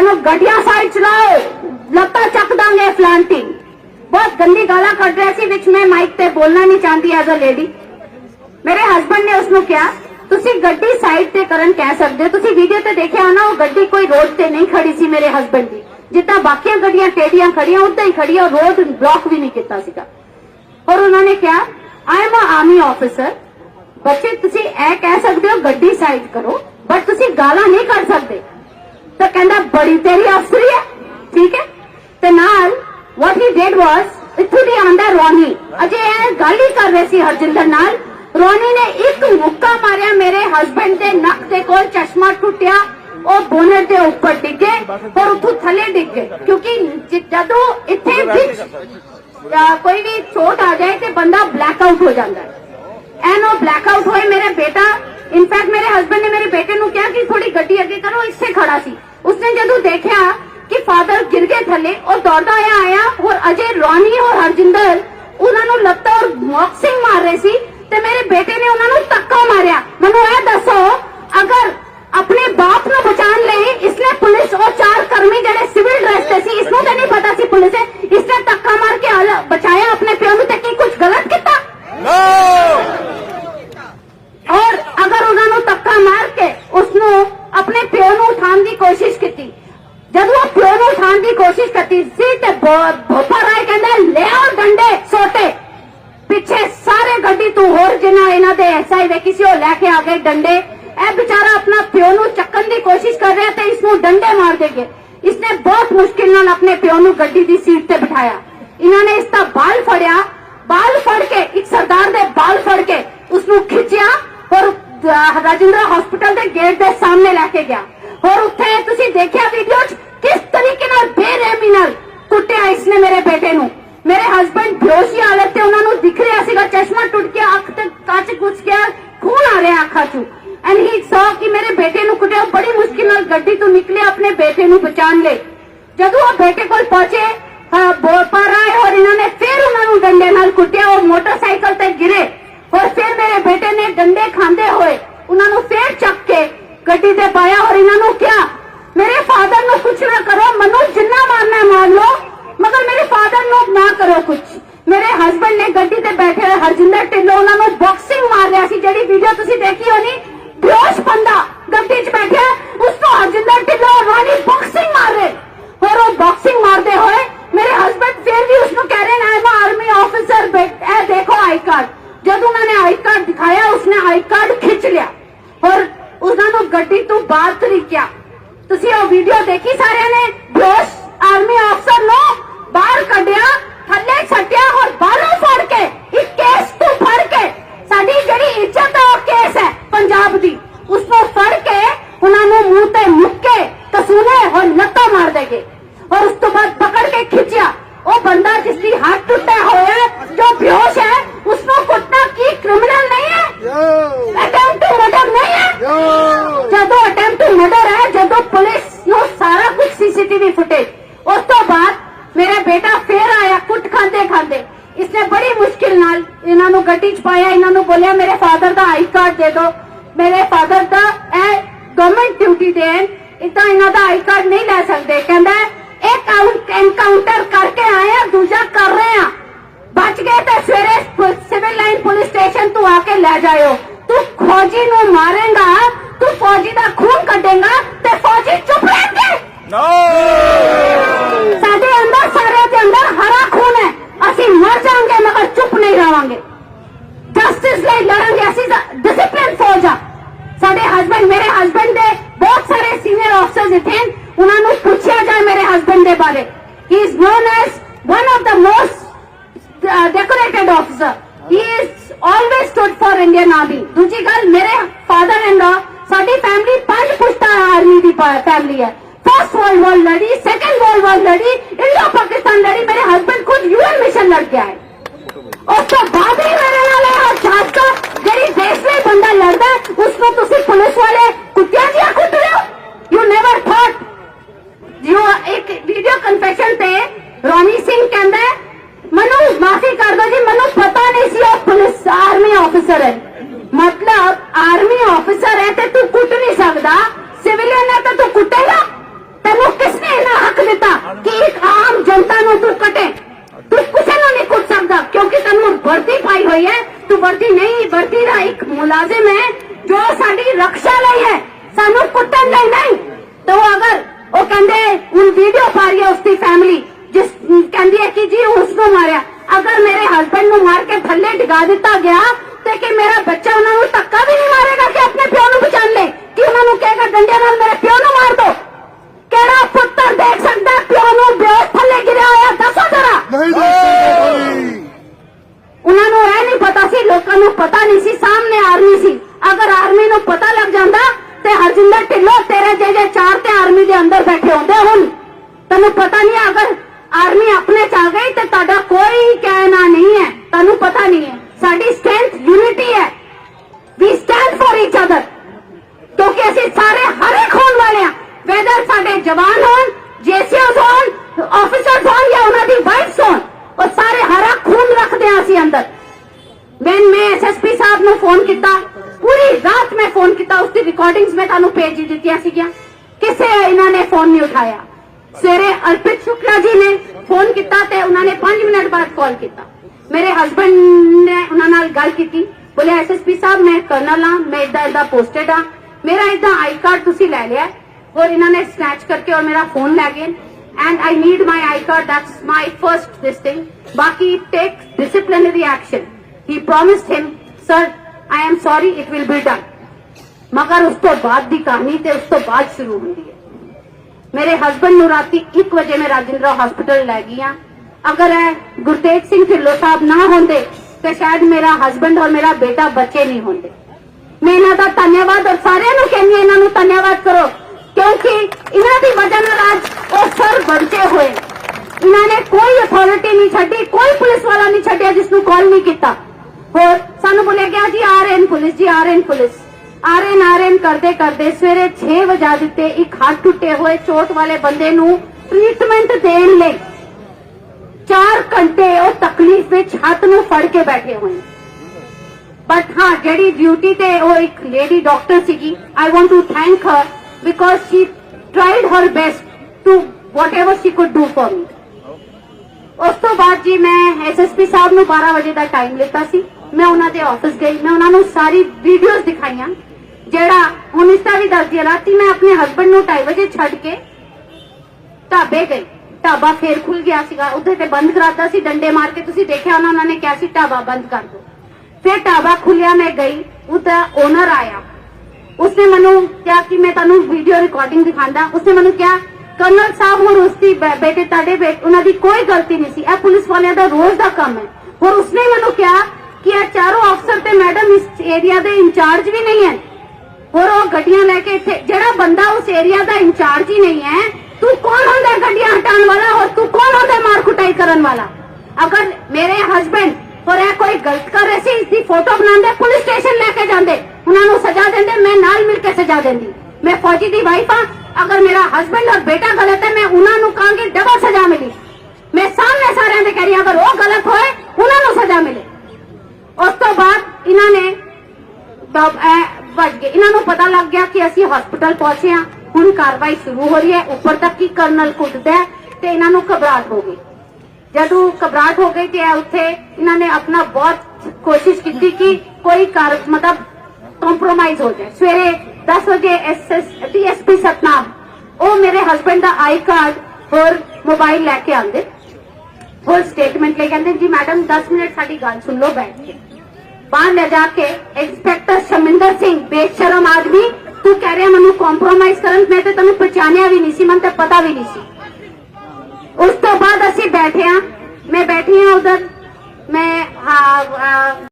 ਇਹਨੂੰ ਗੱਡੀਆਂ ਸਾਈਡ ਚਲਾਓ ਲੱਤਾਂ ਚੱਕ ਦਾਂਗੇ ਫਲਾਂਟੀ। ਬਹੁਤ ਗੰਦੀ ਗਾਲਾਂ ਕੱਢ ਰਿਹਾ ਸੀ, ਵਿੱਚ ਮੈਂ ਮਾਈਕ ਤੇ ਬੋਲਣਾ ਨਹੀਂ ਚਾਹੁੰਦੀ ਐਜ਼ ਅ ਲੇਡੀ ਮੇਰੇ ਹਸਬੰਡ ਨੇ ਉਸ ਨੂੰ ਤੁਸੀਂ ਗੱਡੀ ਸਾਈਡ ਤੇ ਕਰਨ ਕਹਿ ਸਕਦੇ ਹੋ। ਤੁਸੀਂ ਵੀਡੀਓ ਤੇ ਦੇਖਿਆ ਹੋਣਾ, ਉਹ ਗੱਡੀ ਕੋਈ ਰੋਡ ਤੇ ਨਹੀਂ ਖੜੀ ਸੀ ਮੇਰੇ ਹਸਬੰਡ ਦੀ। ਜਿੱਦਾਂ ਬਾਕੀਆਂ ਗੱਡੀਆਂ, ਟੇਡੀਆਂ ਖੜੀਆਂ, ਉਦਾਂ ਹੀ ਖੜੀ ਰੋਡ ਬਲੌਕ ਵੀ ਨਹੀਂ ਕੀਤਾ ਸੀਗਾ। ਔਰ ਉਹਨਾਂ ਨੇ ਕਿਹਾ ਆਈ ਐਮ ਆਰਮੀ ਆਫੀਸਰ ਬੱਚੇ, ਤੁਸੀਂ ਇਹ ਕਹਿ ਸਕਦੇ ਹੋ ਗੱਡੀ ਸਾਈਡ ਕਰੋ ਬਟ ਤੁਸੀਂ ਗਾਲਾਂ ਨਹੀਂ ਕੱਢ ਸਕਦੇ। ਤਾਂ ਕਹਿੰਦਾ ਬੜੀ ਤੇਰੀ ਅਫਸਰੀ ਹੈ। ਠੀਕ ਹੈ? ਤੇ ਨਾਲ ਵਾਟ ਹੀ ਡਿਡ ਵਾਸ ਇੱਥੋਂ ਦੀ ਆਂਦਾ ਰੋਨੀ। ਅਜੇ ਇਹ ਗੱਲ ਹੀ ਕਰ ਰਹੇ ਸੀ ਹਰਜਿੰਦਰ ਨਾਲ। ਰੋਨੀ ਨੇ ਇੱਕ ਮੁੱਕਾ ਮਾਰਿਆ ਮੇਰੇ ਹਸਬੰਡ ਦੇ ਨੱਕ ਦੇ ਕੋਲ, ਚਸ਼ਮਾ ਟੁੱਟਿਆ। ਉਹ ਬੋਨਰ ਦੇ ਉੱਪਰ ਡਿੱਗੇ ਔਰ ਉੱਥੋਂ ਥੱਲੇ ਡਿੱਗ ਗਏ। ਕਿਉਂਕਿ ਜਦੋਂ ਇੱਥੇ ਵਿੱਚ ਕੋਈ ਵੀ ਚੋਟ ਆ ਜਾਏ ਤੇ ਬੰਦਾ ਬਲੈਕ ਆਊਟ ਹੋ ਜਾਂਦਾ ਹੈ। ਐਨੋ ਬਲੈਕ ਆਊਟ ਹੋਏ ਮੇਰੇ ਬੇਟਾ। ਇਨਫੈਕਟ ਮੇਰੇ ਹਸਬੰਡ ਨੇ ਮੇਰੇ ਬੇਟੇ ਨੂੰ ਕਿਹਾ ਕਿ ਥੋੜੀ ਗੱਡੀ ਅੱਗੇ ਕਰੋ, ਇੱਥੇ ਖੜਾ ਸੀ। ਉਸਨੇ ਜਦੋਂ ਦੇਖਿਆ ਕਿ ਫਾਦਰ ਗਿਰ ਗਏ ਥੱਲੇ, ਉਹ ਦੌੜਦਾ ਆਇਆ ਆਇਆ ਔਰ ਅਜੇ ਰੋਨੀ ਔਰ ਹਰਜਿੰਦਰ ਉਹਨਾਂ ਨੂੰ ਲੱਤਾਂ ਔਰ ਬਾਕਸਿੰਗ ਮਾਰ ਰਹੇ ਸੀ ਤੇ ਮੇਰੇ ਬੇਟੇ ਨੇ ਉਹਨਾਂ ਨੂੰ ਧੱਕਾ ਮਾਰਿਆ ਮੈਨੂੰ ਇਹ ਦੱਸੋ ਅਗਰ ਆਪਣੇ ਬਾਪ ਨੂੰ ਬਚਾਉਣ ਲਈ ਇਸਨੇ ਪੁਲਿਸ ਉਹ ਚਾਰ ਕਰਮੀ ਜਿਹੜੇ ਸਿਵਲ ਡਰੈਸ ਤੇ ਸੀ ਇਸਨੂੰ ਤਾਂ ਨਹੀਂ ਪਤਾ ਸੀ ਪੁਲਿਸ ਹੈ ਇਸਨੇ ਧੱਕਾ ਮਾਰ ਕੇ ਹਾਲ- ਬਚਾਇਆ ਆਪਣੇ ਪਿਓ ਨੂੰ ਤੇ ਕੀ ਕੁਝ ਗਲਤ ਕੀਤਾ ਔਰ ਅਗਰ ਉਹਨਾਂ ਨੂੰ ਧੱਕਾ ਮਾਰ ਕੇ ਉਸ ਨੂੰ ਆਪਣੇ ਪਿਓ ਨੂੰ ਉਠਾਉਣ ਦੀ ਕੋਸ਼ਿਸ਼ ਕੀਤੀ ਜਦੋਂ ਉਹ ਪਿਓ ਨੂੰ ਉਠਾਉਣ ਦੀ ਕੋਸ਼ਿਸ਼ ਕਰਤੀ ਸੀ ਤੇ ਭੋਪਾ ਰਾਏ ਕਹਿੰਦਾ ਲੈ ਆਓ ਡੰਡੇ ਸੋਟੇ। ਪਿੱਛੇ ਸਾਰੇ ਗੱਡੀ ਤੂੰ ਹੋਰ ਜਿਨ੍ਹਾਂ ਇਹਨਾਂ ਦੇ ਐਸਆਈ ਵੇ ਕਿਸੇ ਉਹ ਲੈ ਕੇ ਆ ਗਏ ਡੰਡੇ। ਇਹ ਵਿਚਾਰਾ ਆਪਣਾ ਪਿਓ ਨੂੰ ਚੱਕਣ ਦੀ ਕੋਸ਼ਿਸ਼ ਕਰ ਰਿਹਾ ਤੇ ਇਸ ਨੂੰ ਡੰਡੇ ਮਾਰ ਦੇਗੇ। ਇਸਨੇ ਬਹੁਤ ਮੁਸ਼ਕਿਲ ਨਾਲ ਆਪਣੇ ਪਿਓ ਨੂੰ ਗੱਡੀ ਦੀ ਸੀਟ ਤੇ ਬਿਠਾਇਆ। ਇਹਨਾਂ ਨੇ ਇਸ ਦਾ ਬਾਲ ਫੜਿਆ। ਬਾਲ ਫੜ ਕੇ ਇੱਕ ਸਰਦਾਰ ਦੇ ਬਾਲ ਫੜ ਕੇ ਉਸ ਨੂੰ ਖਿੱਚਿਆ ਔਰ ਅਹ, ਰਾਜਿੰਦਰਾ ਹਸਪੀਟਲ ਦੇ ਗੇਟ ਦੇ ਸਾਹਮਣੇ ਲੈ ਕੇ ਗਿਆ। ਔਰ ਉੱਥੇ ਤੁਸੀਂ ਦੇਖਿਆ ਵੀਡੀਓ 'ਚ ਕਿਸ ਤਰੀਕੇ ਨਾਲ ਬੇਰਹਿਮੀ ਨਾਲ ਕੁੱਟਿਆ ਇਸਨੇ ਮੇਰੇ ਬੇਟੇ ਨੂੰ ਮੇਰੇ ਹਸਬੰਡ ਬੇਹੋਸ਼ੀ ਹਾਲਤ ਤੇ ਉਹਨਾਂ ਨੂੰ ਦਿਖ ਰਿਹਾ ਸੀਗਾ ਚਸ਼ਮਾ ਟੁੱਟ ਗਿਆ ਅੱਖ ਤੇ ਕੱਚ ਘੁਸ ਖੂਨ ਆ ਰਿਹਾ ਅੱਖਾਂ 'ਚੋਂ। ਐਂਡ ਹੀ ਸੌ ਕਿ ਮੇਰੇ ਬੇਟੇ ਨੂੰ ਕੁੱਟਿਆ ਬੜੀ ਮੁਸ਼ਕਿਲ ਨਾਲ ਗੱਡੀ ਤੋਂ ਨਿਕਲੇ ਆਪਣੇ ਬੇਟੇ ਨੂੰ ਬਚਾਉਣ ਲਈ। ਜਦੋਂ ਉਹ ਬੇਟੇ ਕੋਲ ਪਹੁੰਚੇ ਹਾਂ, ਬੋਲ ਪਾ ਆਏ ਔਰ ਇਹਨਾਂ ਨੇ ਫਿਰ ਉਹਨਾਂ ਨੂੰ ਡੰਡੇ ਨਾਲ ਕੁੱਟਿਆ ਉਹ ਮੋਟਰਸਾਈਕਲ ਤੇ ਗਿਰੇ ਔਰ ਫਿਰ ਮੇਰੇ ਬੇਟੇ ਨੇ ਡੰਡੇ ਖਾਂਦੇ ਹੋਏ ਉਹਨਾਂ ਨੂੰ ਫਿਰ ਚੱਕ ਕੇ ਗੱਡੀ ਤੇ ਪਾਇਆ ਔਰ ਇਹਨਾਂ ਨੂੰ ਕਿਹਾ ਮੇਰੇ ਫਾਦਰ ਨੂੰ ਕੁਝ ਨਾ ਕਰੋ ਮੈਨੂੰ ਜਿੰਨਾ ਮਾਰਨਾ ਹੈ ਮਾਰ ਲਓ ਮਗਰ ਮੇਰੇ ਫਾਦਰ ਨੂੰ ਨਾ ਕਰੋ ਕੁਝ ਮੇਰੇ ਹਸਬੰਡ ਨੇ ਗੱਡੀ ਤੇ ਬੈਠੇ ਹੋਏ ਹਰਜਿੰਦਰ ਢਿੱਲੋਂ ਉਹਨਾਂ ਨੂੰ ਬਾਕਸਿੰਗ ਮਾਰ ਰਿਹਾ ਸੀ ਜਿਹੜੀ ਵੀਡੀਓ ਤੁਸੀਂ ਦੇਖੀ ਹੋਣੀ ਬੇਹੋਸ਼ ਬੰਦਾ ਗੱਡੀ 'ਚ ਬੈਠਿਆ ਉਸ ਤੋਂ ਹਰਜਿੰਦਰ ਢਿੱਲੋਂ ਔਰ ਰਾਣੀ ਬਾਕਸਿੰਗ ਮਾਰ ਰਹੇ ਔਰ ਉਹ ਬਾਕਸਿੰਗ ਮਾਰਦੇ ਹੋਏ ਮੇਰੇ ਹਸਬੰਡ ਫਿਰ ਵੀ ਉਸ ਨੂੰ ਕਹਿ ਰਹੇ ਨੇ ਮੈਂ ਆਰਮੀ ਆਫੀਸਰ ਇਹ ਦੇਖੋ ਆਈ ਕਾਰਡ ਜਦ ਉਹਨਾਂ ਨੇ ਆਈ ਕਾਰਡ ਦਿਖਾਇਆ ਉਸਨੇ ਆਈ ਕਾਰਡ ਖਿੱਚ ਲਿਆ। ਔਰ ਉਹਨਾਂ ਨੂੰ ਗੱਡੀ ਤੋਂ ਬਾਹਰ ਤਰੀਕਿਆ ਤੁਸੀਂ ਉਹ ਵੀਡੀਓ ਦੇਖੀ ਸਾਰਿਆਂ ਨੇ? ਬੇਹੋਸ਼ ਆਰਮੀ ਅਫਸਰ ਨੂੰ ਬਾਹਰ ਕੱਢਿਆ, ਥੱਲੇ ਛੱਡਿਆ ਔਰ ਬਾਹਰੋਂ ਫੜ ਕੇ, ਇੱਕ ਕੇਸ ਤੋਂ ਫੜ ਕੇ। ਸਾਡੀ ਜਿਹੜੀ ਇੱਜ਼ਤ ਦਾ ਕੇਸ ਹੈ ਪੰਜਾਬ ਦੀ। ਉਸ ਨੂੰ ਫੜ ਕੇ ਉਹਨਾਂ ਨੂੰ ਮੂੰਹ ਤੇ ਮੁੱਕੇ ਕਸੂਨੇ ਔਰ ਲੱਤਾਂ ਮਾਰ ਦੇਗੇ ਔਰ ਉਸ ਤੋਂ ਬਾਅਦ ਪਕੜ ਕੇ ਖਿੱਚਿਆ ਉਹ ਬੰਦਾ ਜਿਸ ਦੀ ਹੱਥ ਟੁੱਟਿਆ ਹੋਇਆ ਹੈ, ਜੋ ਬੇਹੋਸ਼ ਹੈ ਉਸ ਨੂੰ ਕੁੱਟਣਾ ਕੀ ਕ੍ਰਿਮੀਨਲ ਨਹੀਂ ਹੈ ਅਟੈਂਪਟ ਟੂ ਮਰਡਰ ਨਹੀਂ ਹੈ ਜਦੋਂ ਅਟੈਂਪਟ ਟੂ ਮਰਡਰ ਹੈ ਜਦੋਂ ਪੁਲਿਸ ਨੂੰ ਸਾਰਾ ਕੁਝ ਸੀਸੀਟੀਵੀ ਫੁਟੇਜ ਉਸ ਤੋਂ ਬਾਅਦ ਮੇਰਾ ਬੇਟਾ ਫੇਰ ਆਇਆ ਕੁੱਟ ਖਾਂਦੇ ਖਾਂਦੇ। ਇਸਨੇ ਬੜੀ ਮੁਸ਼ਕਿਲ ਨਾਲ ਇਹਨਾਂ ਨੂੰ ਗੱਡੀ 'ਚ ਪਾਇਆ, ਇਹਨਾਂ ਨੂੰ ਬੋਲਿਆ, ਮੇਰੇ ਫਾਦਰ ਦਾ ਆਈ ਕਾਰਡ ਦੇ ਦਿਓ। ਮੇਰੇ ਫਾਦਰ ਦਾ ਇਹ ਗਵਰਨਮੈਂਟ ਡਿਊਟੀ ਦੇ ਇਦਾਂ ਇਹਨਾਂ ਦਾ ਆਈ ਕਾਰਡ ਨਹੀਂ ਲੈ ਸਕਦੇ। ਕਹਿੰਦਾ ਇੱਕ ਐਨਕਾਊਂਟਰ ਕਰਕੇ ਆਇਆ ਦੂਜਾ ਕਰ ਰਹੇ ਆ। ਬਚ ਗਏ ਤੇ ਸਵੇਰੇ ਸਿਵਲ ਲਾਈਨ ਪੁਲਿਸ ਸਟੇਸ਼ਨ ਤੋਂ ਆ ਕੇ ਲੈ ਜਾਇਓ। ਤੂੰ ਫੌਜੀ ਨੂੰ ਮਾਰੇਗਾ, ਤੂੰ ਫੌਜੀ ਦਾ ਖੂਨ ਕੱਢੇਗਾ ਤੇ ਫੌਜੀ ਚੁੱਪ ਰਹਿਣਗੇ ਸਾਡੇ ਅੰਦਰ ਸਾਰੇ ਦੇ ਅੰਦਰ ਹਰਾ ਖੂਨ ਹੈ। ਅਸੀਂ ਮਰ ਜਾਵਾਂਗੇ, ਮਗਰ ਚੁੱਪ ਨਹੀਂ ਰਹਾਂਗੇ। ਜਸਟਿਸ ਲਈ ਲੜਾਂਗੇ, ਅਸੀਂ ਡਿਸਪਲਿਨ ਫੌਜ ਆ। ਸਾਡੇ ਹਸਬੰਡ ਮੇਰੇ ਹਸਬੰਡ ਦੇ ਬਹੁਤ ਸਾਰੇ ਸੀਨੀਅਰ ਆਫਸਰਸ ਇੱਥੇ ਹਨ। ਉਹਨਾਂ ਨੂੰ ਪੁੱਛਿਆ ਜਾਏ ਮੇਰੇ ਹਸਬੰਡ ਦੇ ਬਾਰੇ। He is known as one of the most decorated officer he is always stood for Indian army ਦੂਜੀ ਗੱਲ, ਮੇਰੇ ਫਾਦਰ ਇਨ ਲਾ ਸਾਡੀ ਫੈਮਿਲੀ ਪੰਜ ਪੁਸ਼ਤਾ ਆਰਮੀ ਦੀ ਫੈਮਿਲੀ ਹੈ ਫਸਟ ਵਰਲਡ ਵਾਰ ਲੜੀ ਸੈਕੰਡ ਵਰਲਡ ਵਾਰ ਲੜੀ ਇੰਡੋ ਪਾਕਿਸਤਾਨ ਲੜੀ ਮੇਰੇ ਹਸਬੰਡ ਖੁਦ ਯੂਐਨ ਮਿਸ਼ਨ ਲੜ ਕੇ ਆਏ ਉਸ ਤੋਂ ਬਾਅਦ ਹੀ ਮੇਰੇ ਨਾਲ ਇਹ ਹਾਦਸਾ ਜਿਹੜੀ ਦੇਸ਼ ਲਈ ਬੰਦਾ ਲੜਦਾ ਹੈ, ਉਸ ਨੂੰ ਤੁਸੀਂ ਪੁਲਿਸ ਵਾਲੇ ਕੁੱਤਿਆਂ ਜਿਹਾ ਕੁੱਟ ਰਹੇ ਹੋ ਯੂ ਨੈਵਰ ਥਾਟ ਜੋ ਇੱਕ ਵੀਡੀਓ ਕਨਫੈਸ਼ਨ ਤੇ ਰੋਨੀ ਸਿੰਘ ਕਹਿੰਦਾ ਹੈ, ਮੈਨੂੰ ਮਾਫੀ ਕਰ ਦਿਓ ਜੀ ਮੈਨੂੰ ਪਤਾ ਨਹੀਂ ਸੀ ਉਹ ਪੁਲਿਸ ਆਰਮੀ ਆਫੀਸਰ ਹੈ ਮਤਲਬ ਆਰਮੀ ਆਫੀਸਰ ਹੈ ਤੇ ਤੂੰ ਕੁੱਟ ਨਹੀਂ ਸਕਦਾ ਸਿਵਲੀਅਨ ਹੈ ਤੇ ਤੂੰ ਕੁੱਟੇਗਾ ਤੈਨੂੰ ਕਿਸ ਭਰਤੀ ਨਹੀਂ ਭਰਤੀ ਦਾ ਇੱਕ ਮੁਲਾਜ਼ਮ ਹੈ ਜੋ ਸਾਡੀ ਰੱਖਿਆ ਲਈ ਹੈ। ਸਾਨੂੰ ਕੁੱਟਣ ਲਈ ਨਹੀਂ। ਤਾਂ ਅਗਰ ਉਹ ਕਹਿੰਦੇ ਉਹ ਵੀਡੀਓ ਦੇ ਅੰਦਰ ਬੈਠੇ ਹੁੰਦੇ ਹੁਣ। ਤੈਨੂੰ ਪਤਾ ਨਹੀਂ ਅਗਰ ਆਰਮੀ ਆਪਣੇ ਚ ਗਈ ਤੇ ਤੁਹਾਡਾ ਕੋਈ ਕਹਿਣਾ ਨਹੀਂ ਹੈ। ਤੁਹਾਨੂੰ ਪਤਾ ਨਹੀਂ ਹੈ। ਸਾਡੀ ਸਟਰੈਂਥ ਯੂਨਿਟੀ ਹੈ। We stand for each other ਕਿਉਂਕਿ ਅਸੀਂ ਸਾਰੇ ਹਰੇ ਖੂਨ ਵਾਲੇ ਆ ਵੈਦਰ ਸਾਡੇ ਜਵਾਨ ਹੋਣ ਜੇਸੀਓਸ ਹੋਣ ਆਫੀਸਰਸ ਹੋਣ ਜਾਂ ਉਹਨਾਂ ਦੀ ਵਾਈਫਸ ਹੋਣ, ਉਹ ਸਾਰੇ ਹਰਾ ਖੂਨ ਰੱਖਦੇ ਆ ਅਸੀਂ ਅੰਦਰ। ਵੈਨ ਮੈਂ ਐਸਐਸਪੀ ਸਾਹਿਬ ਨੂੰ ਫੋਨ ਕੀਤਾ, ਪੂਰੀ ਰਾਤ ਮੈਂ ਫੋਨ ਕੀਤਾ ਉਸ ਦੀ ਰਿਕਾਰਡਿੰਗਸ ਮੈਂ ਤੁਹਾਨੂੰ ਭੇਜ ਦਿੱਤੀਆਂ ਸੀਗੀਆਂ। ਕਿਸੇ ਇਹਨਾਂ ਨੇ ਫੋਨ ਨਹੀਂ ਉਠਾਇਆ ਸਵੇਰੇ ਅਰਪਿਤ ਸ਼ੁਕਲਾ ਜੀ ਨੇ ਫੋਨ ਕੀਤਾ ਤੇ ਉਹਨਾਂ ਨੇ 5 ਮਿੰਟ ਬਾਅਦ ਕਾਲ ਕੀਤਾ ਮੇਰੇ ਹਸਬੰਡ ਨੇ ਉਹਨਾਂ ਨਾਲ ਗੱਲ ਕੀਤੀ ਬੋਲੇ ਐਸਐਸਪੀ ਸਾਹਿਬ ਮੈਂ ਕਰਨਲ ਹਾਂ ਮੈਂ ਇਦਾਂ ਇਦਾਂ ਪੋਸਟਡ ਹਾਂ ਮੇਰਾ ਇਦਾਂ ਆਈ ਕਾਰਡ ਤੁਸੀਂ ਲੈ ਲਿਆ ਹੈ। ਔਰ ਇਹਨਾਂ ਨੇ ਸਨੈਚ ਕਰਕੇ ਔਰ ਮੇਰਾ ਫੋਨ ਲੈ ਗਏ and I need my I card that's my first this thing ਬਾਕੀ take disciplinary action he promised him sir I am sorry it will be done ਮਗਰ ਉਸ ਤੋਂ ਬਾਅਦ ਦੀ ਕਹਾਣੀ ਤੇ ਉਸ ਤੋਂ ਬਾਅਦ ਸ਼ੁਰੂ ਹੁੰਦੀ ਹੈ। ਮੇਰੇ ਹਸਬੰਡ ਨੂੰ ਰਾਤੀ 1 ਵਜੇ ਮੈਂ ਰਾਜਿੰਦਰਾ ਹਸਪੀਟਲ ਲੈ ਗਈ ਹਾਂ। ਅਗਰ ਇਹ ਗੁਰਤੇਜ ਸਿੰਘ ਢਿੱਲੋਂ ਸਾਹਿਬ ਨਾ ਹੁੰਦੇ, ਤੇ ਸ਼ਾਇਦ ਮੇਰਾ ਹਸਬੰਡ ਔਰ ਮੇਰਾ ਬੇਟਾ ਬੱਚੇ ਨਹੀਂ ਹੁੰਦੇ। ਮੈਂ ਇਹਨਾਂ ਦਾ ਧੰਨਵਾਦ ਔਰ ਸਾਰਿਆਂ ਨੂੰ ਕਹਿੰਦੀ ਹਾਂ, ਇਹਨਾਂ ਨੂੰ ਧੰਨਵਾਦ ਕਰੋ, ਕਿਉਂਕਿ ਇਹਨਾਂ ਦੀ ਵਜ੍ਹਾ ਨਾਲ ਅੱਜ ਉਹ ਸਰ ਬਚੇ ਹੋਏ। ਇਹਨਾਂ ਨੇ ਕੋਈ ਅਥਾਰਟੀ ਨਹੀਂ ਛੱਡੀ, ਕੋਈ ਪੁਲਿਸ ਵਾਲਾ ਨਹੀਂ ਛੱਡਿਆ ਜਿਸ ਨੂੰ ਕਾਲ ਨਹੀਂ ਕੀਤਾ। ਹੋਰ ਸਾਨੂੰ ਬੋਲਿਆ ਗਿਆ ਜੀ ਆ ਰਹੇ ਨੇ ਪੁਲਿਸ ਜੀ ਆ ਰਹੇ ਨੇ ਪੁਲਿਸ। ਆ ਰਹੇ ਨੇ ਆ ਕਰਦੇ ਕਰਦੇ ਸਵੇਰੇ 6 ਵਜੇ ਦਿੱਤੇ, ਇੱਕ ਹੱਥ ਟੁੱਟੇ ਹੋਏ ਚੋਟ ਵਾਲੇ ਬੰਦੇ ਨੂੰ ਟ੍ਰੀਟਮੈਂਟ ਦੇਣ ਲਈ। 4 ਘੰਟੇ ਉਹ ਤਕਲੀਫ ਵਿੱਚ ਹੱਥ ਨੂੰ ਫੜ ਕੇ ਬੈਠੇ ਹੋਏ। ਬਟ ਹਾਂ, ਜਿਹੜੀ ਡਿਊਟੀ ਤੇ ਉਹ ਇੱਕ ਲੇਡੀ ਡਾਕਟਰ ਸੀਗੀ I want to thank her because she tried her best to whatever she could do for me ਉਸ ਤੋਂ ਬਾਅਦ ਜੀ ਮੈਂ ਐਸਐਸਪੀ ਸਾਹਿਬ ਨੂੰ 12 ਵਜੇ ਦਾ ਟਾਈਮ ਲਿੱਤਾ ਸੀ। ਮੈਂ ਉਹਨਾਂ ਦੇ ਆਫਿਸ ਗਈ, ਮੈਂ ਉਹਨਾਂ ਨੂੰ ਸਾਰੀ ਵੀਡੀਓਜ਼ ਦਿਖਾਈਆਂ। ਜਿਹੜਾ ਹੁਣ ਇਸ ਦਾ ਵੀ ਦੱਸਦੀ ਹਾਂ, ਰਾਤੀ ਮੈਂ ਆਪਣੇ ਹਸਬੰਡ ਨੂੰ 2:30 ਵਜੇ ਛੱਡ ਕੇ ਢਾਬੇ ਗਈ। ਢਾਬਾ ਫੇਰ ਖੁੱਲ ਗਿਆ ਸੀਗਾ। ਉੱਥੇ ਤੇ ਬੰਦ ਕਰਾਤਾ ਸੀ ਡੰਡੇ ਮਾਰ ਕੇ ਤੁਸੀਂ ਦੇਖਿਆ ਉਹਨਾਂ ਉਹਨਾਂ ਨੇ ਕਿਹਾ ਸੀ ਢਾਬਾ ਬੰਦ ਕਰ ਦਿਓ। ਫਿਰ ਢਾਬਾ ਖੁੱਲਿਆ ਮੈਂ ਗਈ। ਉਹਦਾ ਓਨਰ ਆਇਆ। ਉਸਨੇ ਮੈਨੂੰ ਕਿਹਾ ਕਿ ਮੈਂ ਤੁਹਾਨੂੰ ਵੀਡੀਓ ਰਿਕਾਰਡਿੰਗ ਦਿਖਾਉਂਦਾ। ਉਸਨੇ ਮੈਨੂੰ ਕਿਹਾ ਕਰਨਲ ਸਾਹਿਬ ਹੋਰ ਉਸਦੀ ਬੇਟੇ ਤੁਹਾਡੇ ਬੇਟ ਉਹਨਾਂ ਦੀ ਕੋਈ ਗਲਤੀ ਨਹੀਂ ਸੀ। ਇਹ ਪੁਲਿਸ ਵਾਲਿਆਂ ਦਾ ਰੋਜ਼ ਦਾ ਕੰਮ ਹੈ। ਹੋਰ ਉਸਨੇ ਮੈਨੂੰ ਕਿਹਾ ਕਿ ਇਹ ਚਾਰੋਂ ਅਫਸਰ ਤੇ ਮੈਡਮ ਇਸ ਏਰੀਆ ਦੇ ਇੰਚਾਰਜ ਵੀ ਨਹੀਂ ਹੈ। ਹੋਰ ਉਹ ਗੱਡੀਆਂ ਲੈ ਕੇ ਇੱਥੇ, ਜਿਹੜਾ ਬੰਦਾ ਉਸ ਏਰੀਆ ਦਾ ਇੰਚਾਰਜ ਹੀ ਨਹੀਂ ਹੈ, ਤੂੰ ਕੌਣ ਹੁੰਦਾ ਗੱਡੀਆਂ ਹਟਾਉਣ ਵਾਲਾ? ਹੋਰ ਤੂੰ ਕੌਣ ਹੁੰਦਾ ਮਾਰ ਕੁਟਾਈ ਕਰਨ ਵਾਲਾ? ਅਗਰ ਮੇਰੇ ਹਸਬੰਡ ਹੋਰ ਇਹ ਕੋਈ ਗਲਤ ਕਰ ਰਹੇ ਸੀ ਇਸ ਦੀ ਫੋਟੋ ਬਣਾਉਂਦੇ ਪੁਲਿਸ ਸਟੇਸ਼ਨ ਲੈ ਕੇ ਜਾਂਦੇ, ਉਹਨਾਂ ਨੂੰ ਸਜ਼ਾ ਦਿੰਦੇ, ਮੈਂ ਨਾਲ ਮਿਲ ਕੇ ਸਜ਼ਾ ਦਿੰਦੀ। ਮੈਂ ਫੌਜੀ ਦੀ ਵਾਈਫ ਹਾਂ, ਅਗਰ ਮੇਰਾ ਹਸਬੰਡ ਔਰ ਬੇਟਾ ਗਲਤ ਹੈ, ਮੈਂ ਉਹਨਾਂ ਨੂੰ ਕਹਾਂਗੀ, ਡਬਲ ਸਜ਼ਾ ਮਿਲੀ। ਮੈਂ ਸਾਹਮਣੇ ਸਾਰਿਆਂ ਦੇ ਕਹਿ ਰਹੀ ਅਗਰ ਉਹ ਗਲਤ ਹੋਏ, ਉਹਨਾਂ ਨੂੰ ਸਜ਼ਾ ਮਿਲੇ। ਉਸ ਤੋਂ ਬਾਅਦ ਇਹਨਾਂ ਨੇ ਪਤਾ ਲੱਗ ਗਿਆ ਕਿ ਅਸੀਂ ਹਸਪਤਾਲ ਪਹੁੰਚੇ ਹਾਂ। ਹੁਣ ਕਾਰਵਾਈ ਸ਼ੁਰੂ ਹੋ ਰਹੀ ਹੈ। ਉੱਪਰ ਤੱਕ ਕੀ ਕਰਨਲ ਕੁੱਟਦਾ ਤੇ ਇਹਨਾਂ ਨੂੰ ਘਬਰਾਹਟ ਹੋ ਗਈ। ਜਦੋਂ ਘਬਰਾਹਟ ਹੋ ਗਈ ਤੇ ਉੱਥੇ ਇਹਨਾਂ ਨੇ ਆਪਣਾ ਬਹੁਤ ਕੋਸ਼ਿਸ਼ ਕੀਤੀ ਕਿ ਕੋਈ ਕਾਰ ਮਤਲਬ ਕੰਪਰੋਮਾਈਜ਼ ਹੋ ਜਾਏ। ਸਵੇਰੇ 10 ਵਜੇ ਐਸਐਸ ਡੀਐਸਪੀ ਸਤਨਾਮ, ਉਹ ਮੇਰੇ ਹਸਬੰਡ ਦਾ ਆਈ ਕਾਰਡ ਹੋਰ ਮੋਬਾਈਲ ਲੈ ਕੇ ਆਂਦੇ ਹੋਰ ਸਟੇਟਮੈਂਟ ਲੈ ਕਹਿੰਦੇ ਜੀ ਮੈਡਮ 10 ਮਿੰਟ ਸਾਡੀ ਗੱਲ ਸੁਣ ਲਓ ਬੈਠ ਕੇ। ਬਾਹਰ ਲੈ ਜਾ ਕੇ ਇੰਸਪੈਕਟਰ ਸ਼ਮਿੰਦਰ ਸਿੰਘ ਬੇਸ਼ਰਮ ਆਦਮੀ ਤੂੰ ਕਹਿ ਰਿਹਾ ਮੈਨੂੰ ਕੰਪਰੋਮਾਈਜ਼ ਕਰਨ ਮੈਂ ਤੇ ਤੈਨੂੰ ਪਛਾਣਿਆ ਵੀ ਨਹੀਂ ਸੀ ਮੈਨੂੰ ਤੇ ਪਤਾ ਵੀ ਨਹੀਂ ਸੀ ਉਸ ਤੋਂ ਬਾਅਦ ਅਸੀਂ ਬੈਠੇ ਆ ਮੈਂ ਬੈਠੀ ਆ ਉਧਰ ਮੈਂ